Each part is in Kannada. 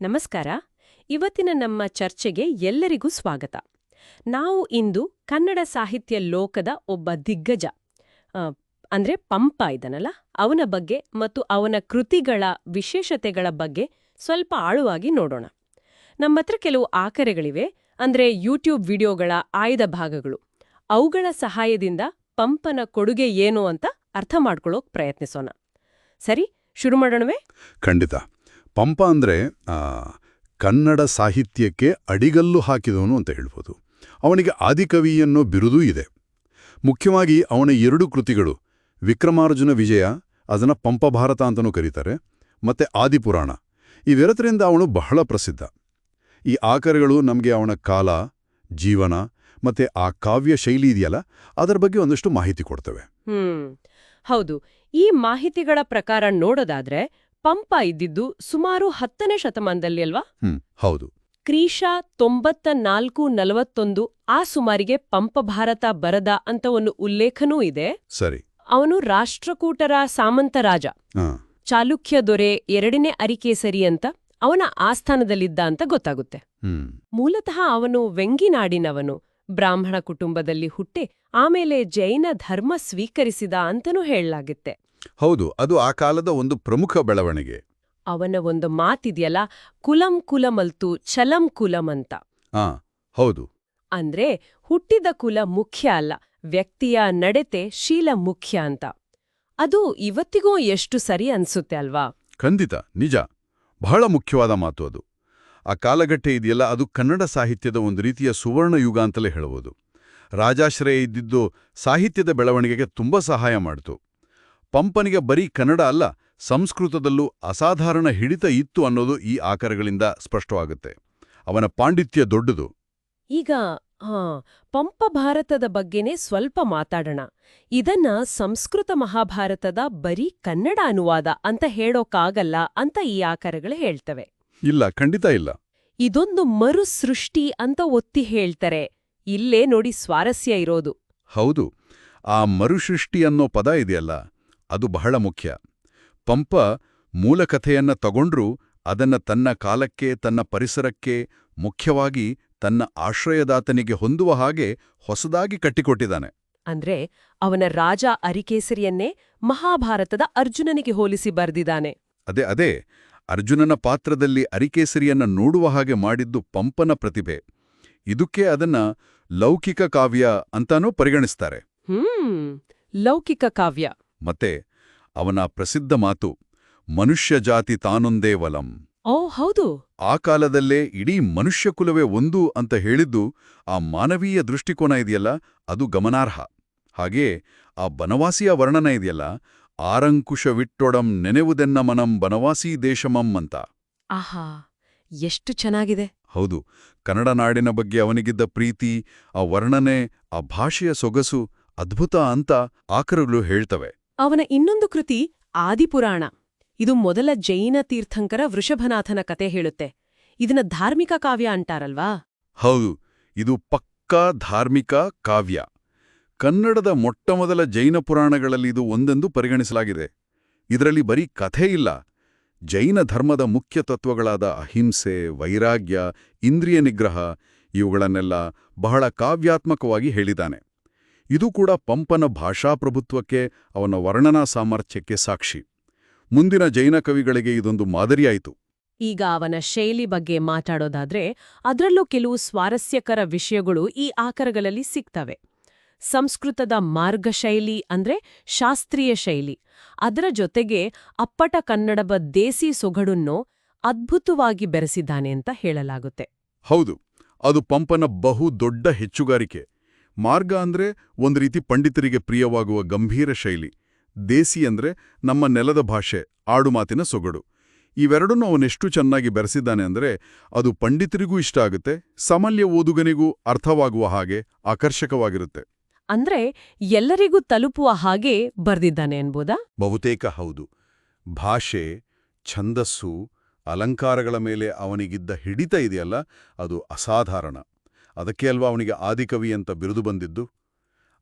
ನಮಸ್ಕಾರ. ಇವತ್ತಿನ ನಮ್ಮ ಚರ್ಚೆಗೆ ಎಲ್ಲರಿಗೂ ಸ್ವಾಗತ. ನಾವು ಇಂದು ಕನ್ನಡ ಸಾಹಿತ್ಯ ಲೋಕದ ಒಬ್ಬ ದಿಗ್ಗಜ ಅಂದ್ರೆ ಪಂಪ ಇದನಲ್ಲ ಅವನ ಬಗ್ಗೆ ಮತ್ತು ಅವನ ಕೃತಿಗಳ ವಿಶೇಷತೆಗಳ ಬಗ್ಗೆ ಸ್ವಲ್ಪ ಆಳುವಾಗಿ ನೋಡೋಣ. ನಮ್ಮತ್ರ ಕೆಲವು ಆಕರೆಗಳಿವೆ, ಅಂದ್ರೆ ಯೂಟ್ಯೂಬ್ ವಿಡಿಯೋಗಳ ಆಯ್ದ ಭಾಗಗಳು. ಅವುಗಳ ಸಹಾಯದಿಂದ ಪಂಪನ ಕೊಡುಗೆ ಏನು ಅಂತ ಅರ್ಥ ಮಾಡ್ಕೊಳ್ಳೋಕ್ ಪ್ರಯತ್ನಿಸೋಣ. ಸರಿ, ಶುರು ಮಾಡೋಣವೇ? ಖಂಡಿತ. ಪಂಪ ಅಂದರೆ ಕನ್ನಡ ಸಾಹಿತ್ಯಕ್ಕೆ ಅಡಿಗಲ್ಲು ಹಾಕಿದವನು ಅಂತ ಹೇಳ್ಬೋದು. ಅವನಿಗೆ ಆದಿಕವಿ ಅನ್ನೋ ಬಿರುದೂ ಇದೆ. ಮುಖ್ಯವಾಗಿ ಅವನ ಎರಡು ಕೃತಿಗಳು, ವಿಕ್ರಮಾರ್ಜುನ ವಿಜಯ, ಅದನ್ನ ಪಂಪಭಾರತ ಅಂತಲೂ ಕರೀತಾರೆ, ಮತ್ತೆ ಆದಿಪುರಾಣ. ಇವೆರಡರಿಂದ ಅವನು ಬಹಳ ಪ್ರಸಿದ್ಧ. ಈ ಆಕರಗಳು ನಮಗೆ ಅವನ ಕಾಲ, ಜೀವನ, ಮತ್ತೆ ಆ ಕಾವ್ಯ ಶೈಲಿ ಇದೆಯಲ್ಲ, ಅದರ ಬಗ್ಗೆ ಒಂದಷ್ಟು ಮಾಹಿತಿ ಕೊಡ್ತವೆ. ಹೌದು. ಈ ಮಾಹಿತಿಗಳ ಪ್ರಕಾರ ನೋಡೋದಾದ್ರೆ ಪಂಪ ಇದ್ದಿದ್ದು ಸುಮಾರು ಹತ್ತನೇ ಶತಮಾನದಲ್ಲಿ ಅಲ್ವಾ? ಹೌದು. ಕ್ರೀಶ ತೊಂಬತ್ತ ನಾಲ್ಕು ನಲವತ್ತೊಂದು ಆ ಸುಮಾರಿಗೆ ಪಂಪ ಭಾರತ ಬರದ ಅಂತ ಒಂದು ಉಲ್ಲೇಖನೂ ಇದೆ. ಸರಿ. ಅವನು ರಾಷ್ಟ್ರಕೂಟರ ಸಾಮಂತ ರಾಜ. ಚಾಲುಕ್ಯ ದೊರೆ ಎರಡನೇ ಅರಿಕೇಸರಿ ಅಂತ ಅವನ ಆಸ್ಥಾನದಲ್ಲಿದ್ದ ಅಂತ ಗೊತ್ತಾಗುತ್ತೆ. ಮೂಲತಃ ಅವನು ವೆಂಗಿನಾಡಿನವನು ಬ್ರಾಹ್ಮಣ ಕುಟುಂಬದಲ್ಲಿ ಹುಟ್ಟೆ ಆಮೇಲೆ ಜೈನ ಧರ್ಮ ಸ್ವೀಕರಿಸಿದ ಅಂತನೂ ಹೇಳಲಾಗುತ್ತೆ. ಹೌದು ಅದು ಆ ಕಾಲದ ಒಂದು ಪ್ರಮುಖ ಬೆಳವಣಿಗೆ. ಅವನ ಒಂದು ಮಾತಿದೆಯಲ್ಲ ಕುಲಂ ಕುಲಮಲ್ತು ಚಲಂ ಕುಲಂ ಅಂತ. ಆ ಹೌದು. ಅಂದ್ರೆ ಹುಟ್ಟಿದ ಕುಲ ಮುಖ್ಯ ಅಲ್ಲ ವ್ಯಕ್ತಿಯ ನಡತೆ ಶೀಲ ಮುಖ್ಯ ಅಂತ. ಅದು ಇವತ್ತಿಗೂ ಎಷ್ಟು ಸರಿ ಅನ್ಸುತ್ತೆ ಅಲ್ವಾ? ಖಂಡಿತ ನಿಜ. ಬಹಳ ಮುಖ್ಯವಾದ ಮಾತು ಅದು. ಆ ಕಾಲಘಟ್ಟ ಇದೆಯಲ್ಲ ಅದು ಕನ್ನಡ ಸಾಹಿತ್ಯದ ಒಂದು ರೀತಿಯ ಸುವರ್ಣ ಯುಗ ಅಂತಲೇ ಹೇಳಬಹುದು. ರಾಜಾಶ್ರಯ ಇದ್ದಿದ್ದು ಸಾಹಿತ್ಯದ ಬೆಳವಣಿಗೆಗೆ ತುಂಬ ಸಹಾಯ ಮಾಡಿತು. ಪಂಪನಿಗೆ ಬರೀ ಕನ್ನಡ ಅಲ್ಲ ಸಂಸ್ಕೃತದಲ್ಲೂ ಅಸಾಧಾರಣ ಹಿಡಿತ ಇತ್ತು ಅನ್ನೋದು ಈ ಆಕರಗಳಿಂದ ಸ್ಪಷ್ಟವಾಗುತ್ತೆ. ಅವನ ಪಾಂಡಿತ್ಯ ದೊಡ್ಡದು. ಈಗ ಹಾ ಪಂಪ ಭಾರತದ ಬಗ್ಗೆನೇ ಸ್ವಲ್ಪ ಮಾತಾಡೋಣ. ಇದನ್ನ ಸಂಸ್ಕೃತ ಮಹಾಭಾರತದ ಬರೀ ಕನ್ನಡ ಅನುವಾದ ಅಂತ ಹೇಳೋಕ್ಕಾಗಲ್ಲ ಅಂತ ಈ ಆಕರಗಳು ಹೇಳ್ತವೆ. ಇಲ್ಲ ಖಂಡಿತ ಇಲ್ಲ. ಇದೊಂದು ಮರು ಸೃಷ್ಟಿ ಅಂತ ಒತ್ತಿ ಹೇಳ್ತಾರೆ. ಇಲ್ಲೇ ನೋಡಿ ಸ್ವಾರಸ್ಯ ಇರೋದು. ಹೌದು ಆ ಮರುಸೃಷ್ಟಿ ಅನ್ನೋ ಪದ ಇದೆಯಲ್ಲ ಅದು ಬಹಳ ಮುಖ್ಯ. ಪಂಪ ಮೂಲಕಥೆಯನ್ನ ತಗೊಂಡ್ರೂ ಅದನ್ನ ತನ್ನ ಕಾಲಕ್ಕೆ ತನ್ನ ಪರಿಸರಕ್ಕೆ ಮುಖ್ಯವಾಗಿ ತನ್ನ ಆಶ್ರಯದಾತನಿಗೆ ಹೊಂದುವ ಹಾಗೆ ಹೊಸದಾಗಿ ಕಟ್ಟಿಕೊಟ್ಟಿದ್ದಾನೆ. ಅಂದ್ರೆ ಅವನ ರಾಜ ಅರಿಕೇಸರಿಯನ್ನೇ ಮಹಾಭಾರತದ ಅರ್ಜುನನಿಗೆ ಹೋಲಿಸಿ ಬರೆದಿದ್ದಾನೆ. ಅದೇ ಅದೇ. ಅರ್ಜುನನ ಪಾತ್ರದಲ್ಲಿ ಅರಿಕೇಸರಿಯನ್ನ ನೋಡುವ ಹಾಗೆ ಮಾಡಿದ್ದು ಪಂಪನ ಪ್ರತಿಭೆ. ಇದಕ್ಕೆ ಅದನ್ನ ಲೌಕಿಕ ಕಾವ್ಯ ಅಂತಾನೂ ಪರಿಗಣಿಸ್ತಾರೆ. ಹ್ಮ್ ಲೌಕಿಕ ಕಾವ್ಯ. ಮತ್ತೆ ಅವನ ಪ್ರಸಿದ್ಧ ಮಾತು ಮನುಷ್ಯ ಜಾತಿ ತಾನೊಂದೇ ವಲಂ. ಓ ಹೌದು. ಆ ಕಾಲದಲ್ಲೇ ಇಡೀ ಮನುಷ್ಯ ಕುಲವೇ ಒಂದು ಅಂತ ಹೇಳಿದ್ದು ಆ ಮಾನವೀಯ ದೃಷ್ಟಿಕೋನ ಇದೆಯಲ್ಲ ಅದು ಗಮನಾರ್ಹ. ಹಾಗೇ ಆ ಬನವಾಸಿಯ ವರ್ಣನ ಇದೆಯಲ್ಲ ಆರಂಕುಶವಿಟ್ಟೊಡಂ ನೆನೆವುದೆನ್ನ ಮನಂ ಬನವಾಸಿ ದೇಶಮಂ ಅಂತ. ಆಹಾ ಎಷ್ಟು ಚೆನ್ನಾಗಿದೆ. ಹೌದು ಕನ್ನಡ ನಾಡಿನ ಬಗ್ಗೆ ಅವನಿಗಿದ್ದ ಪ್ರೀತಿ ಆ ವರ್ಣನೆ ಆ ಭಾಷೆಯ ಸೊಗಸು ಅದ್ಭುತ ಅಂತ ಆಕರಗಳು ಹೇಳ್ತವೆ. ಅವನ ಇನ್ನೊಂದು ಕೃತಿ ಆದಿಪುರಾಣ. ಇದು ಮೊದಲ ಜೈನ ತೀರ್ಥಂಕರ ವೃಷಭನಾಥನ ಕತೆ ಹೇಳುತ್ತೆ. ಇದನ್ನ ಧಾರ್ಮಿಕ ಕಾವ್ಯ ಅಂಟಾರಲ್ವಾ? ಹೌದು, ಇದು ಪಕ್ಕಾ ಧಾರ್ಮಿಕ ಕಾವ್ಯ. ಕನ್ನಡದ ಮೊಟ್ಟಮೊದಲ ಜೈನ ಪುರಾಣಗಳಲ್ಲಿ ಇದು ಒಂದೆಂದು ಪರಿಗಣಿಸಲಾಗಿದೆ. ಇದರಲ್ಲಿ ಬರೀ ಕಥೆ ಇಲ್ಲ. ಜೈನ ಧರ್ಮದ ಮುಖ್ಯ ತತ್ವಗಳಾದ ಅಹಿಂಸೆ, ವೈರಾಗ್ಯ, ಇಂದ್ರಿಯ ನಿಗ್ರಹ, ಇವುಗಳನ್ನೆಲ್ಲ ಬಹಳ ಕಾವ್ಯಾತ್ಮಕವಾಗಿ ಹೇಳಿದ್ದಾನೆ. ಇದು ಕೂಡ ಪಂಪನ ಭಾಷಾಪ್ರಭುತ್ವಕ್ಕೆ ಅವನ ವರ್ಣನಾ ಸಾಮರ್ಥ್ಯಕ್ಕೆ ಸಾಕ್ಷಿ. ಮುಂದಿನ ಜೈನ ಕವಿಗಳಿಗೆ ಇದೊಂದು ಮಾದರಿಯಾಯಿತು. ಈಗ ಅವನ ಶೈಲಿ ಬಗ್ಗೆ ಮಾತಾಡೋದಾದ್ರೆ ಅದರಲ್ಲೂ ಕೆಲವು ಸ್ವಾರಸ್ಯಕರ ವಿಷಯಗಳು ಈ ಆಕರಗಳಲ್ಲಿ ಸಿಗ್ತವೆ. ಸಂಸ್ಕೃತದ ಮಾರ್ಗಶೈಲಿ ಅಂದ್ರೆ ಶಾಸ್ತ್ರೀಯ ಶೈಲಿ. ಅದರ ಜೊತೆಗೆ ಅಪ್ಪಟ ಕನ್ನಡದ ದೇಸಿ ಸೊಗಡನ್ನು ಅದ್ಭುತವಾಗಿ ಬೆರೆಸಿದ್ದಾನೆ ಅಂತ ಹೇಳಲಾಗುತ್ತೆ. ಹೌದು ಅದು ಪಂಪನ ಬಹು ದೊಡ್ಡ ಹೆಚ್ಚುಗಾರಿಕೆ. ಮಾರ್ಗ ಅಂದ್ರೆ ಒಂದು ರೀತಿ ಪಂಡಿತರಿಗೆ ಪ್ರಿಯವಾಗುವ ಗಂಭೀರ ಶೈಲಿ. ದೇಸಿ ಅಂದ್ರೆ ನಮ್ಮ ನೆಲದ ಭಾಷೆ ಆಡುಮಾತಿನ ಸೊಗಡು. ಇವೆರಡನ್ನೂ ಅವನೆಷ್ಟು ಚೆನ್ನಾಗಿ ಬೆರೆಸಿದ್ದಾನೆ ಅಂದ್ರೆ ಅದು ಪಂಡಿತರಿಗೂ ಇಷ್ಟ ಆಗುತ್ತೆ ಸಮಲ್ಯ ಓದುಗನಿಗೂ ಅರ್ಥವಾಗುವ ಹಾಗೆ ಆಕರ್ಷಕವಾಗಿರುತ್ತೆ. ಅಂದ್ರೆ ಎಲ್ಲರಿಗೂ ತಲುಪುವ ಹಾಗೆ ಬರ್ದಿದ್ದಾನೆ ಅನ್ಬೋದಾ? ಬಹುತೇಕ ಹೌದು. ಭಾಷೆ ಛಂದಸ್ಸು ಅಲಂಕಾರಗಳ ಮೇಲೆ ಅವನಿಗಿದ್ದ ಹಿಡಿತ ಇದೆಯಲ್ಲ ಅದು ಅಸಾಧಾರಣ. ಅದಕ್ಕೆ ಅಲ್ವಾ ಅವನಿಗೆ ಆದಿಕವಿ ಅಂತ ಬಿರುದು ಬಂದಿದ್ದು?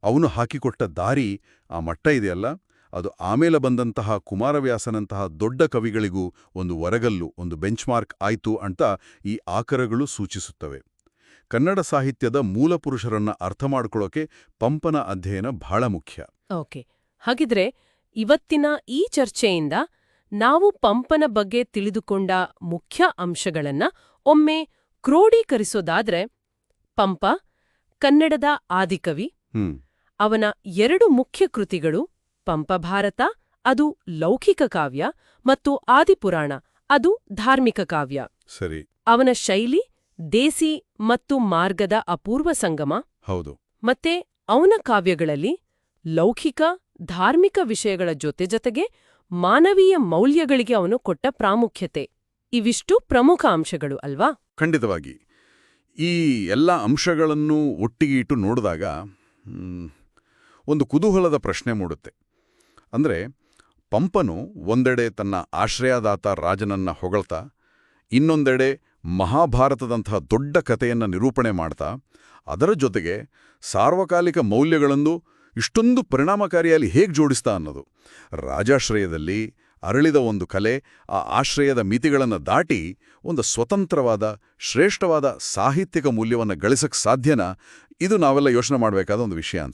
ಅವನು ಹಾಕಿಕೊಟ್ಟ ದಾರಿ ಆ ಮಟ್ಟ ಇದೆಯಲ್ಲ? ಅದು ಆಮೇಲೆ ಬಂದಂತಹ ಕುಮಾರವ್ಯಾಸನಂತಹ ದೊಡ್ಡ ಕವಿಗಳಿಗೂ ಒಂದು ವರಗಲ್ಲು, ಒಂದು ಬೆಂಚ್ಮಾರ್ಕ್ ಆಯ್ತು ಅಂತ ಈ ಆಕರಗಳು ಸೂಚಿಸುತ್ತವೆ. ಕನ್ನಡ ಸಾಹಿತ್ಯದ ಮೂಲಪುರುಷರನ್ನ ಅರ್ಥ ಮಾಡಿಕೊಳ್ಳೋಕೆ ಪಂಪನ ಅಧ್ಯಯನ ಬಹಳ ಮುಖ್ಯ. ಓಕೆ. ಹಾಗಿದ್ರೆ ಇವತ್ತಿನ ಈ ಚರ್ಚೆಯಿಂದ ನಾವು ಪಂಪನ ಬಗ್ಗೆ ತಿಳಿದುಕೊಂಡ ಮುಖ್ಯ ಅಂಶಗಳನ್ನ ಒಮ್ಮೆ ಕ್ರೋಢೀಕರಿಸೋದಾದ್ರೆ ಪಂಪ ಕನ್ನಡದ ಆದಿಕವಿ ಹ್ಮ್. ಅವನ ಎರಡು ಮುಖ್ಯ ಕೃತಿಗಳು ಪಂಪ ಭಾರತ ಅದು ಲೌಕಿಕ ಕಾವ್ಯ ಮತ್ತು ಆದಿಪುರಾಣ ಅದು ಧಾರ್ಮಿಕ ಕಾವ್ಯ. ಸರಿ. ಅವನ ಶೈಲಿ ದೇಸಿ ಮತ್ತು ಮಾರ್ಗದ ಅಪೂರ್ವ ಸಂಗಮ ಹೌದು. ಮತ್ತೆ ಅವನ ಕಾವ್ಯಗಳಲ್ಲಿ ಲೌಕಿಕ ಧಾರ್ಮಿಕ ವಿಷಯಗಳ ಜೊತೆ ಜೊತೆಗೆ ಮಾನವೀಯ ಮೌಲ್ಯಗಳಿಗೆ ಅವನು ಕೊಟ್ಟ ಪ್ರಾಮುಖ್ಯತೆ. ಇವಿಷ್ಟು ಪ್ರಮುಖ ಅಂಶಗಳು ಅಲ್ವಾ? ಖಂಡಿತವಾಗಿ. ಈ ಎಲ್ಲ ಅಂಶಗಳನ್ನು ಒಟ್ಟಿಗೆ ಇಟ್ಟು ನೋಡಿದಾಗ ಒಂದು ಕುತೂಹಲದ ಪ್ರಶ್ನೆ ಮೂಡುತ್ತೆ. ಅಂದರೆ, ಪಂಪನು ಒಂದೆಡೆ ತನ್ನ ಆಶ್ರಯದಾತ ರಾಜನನ್ನ ಹೊಗಳ್ತಾ, ಇನ್ನೊಂದೆಡೆ ಮಹಾಭಾರತದಂತಹ ದೊಡ್ಡ ಕಥೆಯನ್ನು ನಿರೂಪಣೆ ಮಾಡ್ತಾ, ಅದರ ಜೊತೆಗೆ ಸಾರ್ವಕಾಲಿಕ ಮೌಲ್ಯಗಳನ್ನು ಇಷ್ಟೊಂದು ಪರಿಣಾಮಕಾರಿಯಾಗಿ ಹೇಗೆ ಜೋಡಿಸ್ತಾ ಅನ್ನೋದು. ರಾಜಾಶ್ರಯದಲ್ಲಿ ಅರಳಿದ ಒಂದು ಕಲೆ, ಆ ಆಶ್ರಯದ ಮಿತಿಗಳನ್ನು ದಾಟಿ ಒಂದು ಸ್ವತಂತ್ರವಾದ, ಶ್ರೇಷ್ಠವಾದ ಸಾಹಿತ್ಯಿಕ ಮೌಲ್ಯವನ್ನು ಗಳಿಸಕ್ಕೆ ಸಾಧ್ಯನಾ? ಇದು ನಾವೆಲ್ಲ ಯೋಚನೆ ಮಾಡಬೇಕಾದ ಒಂದು ವಿಷಯ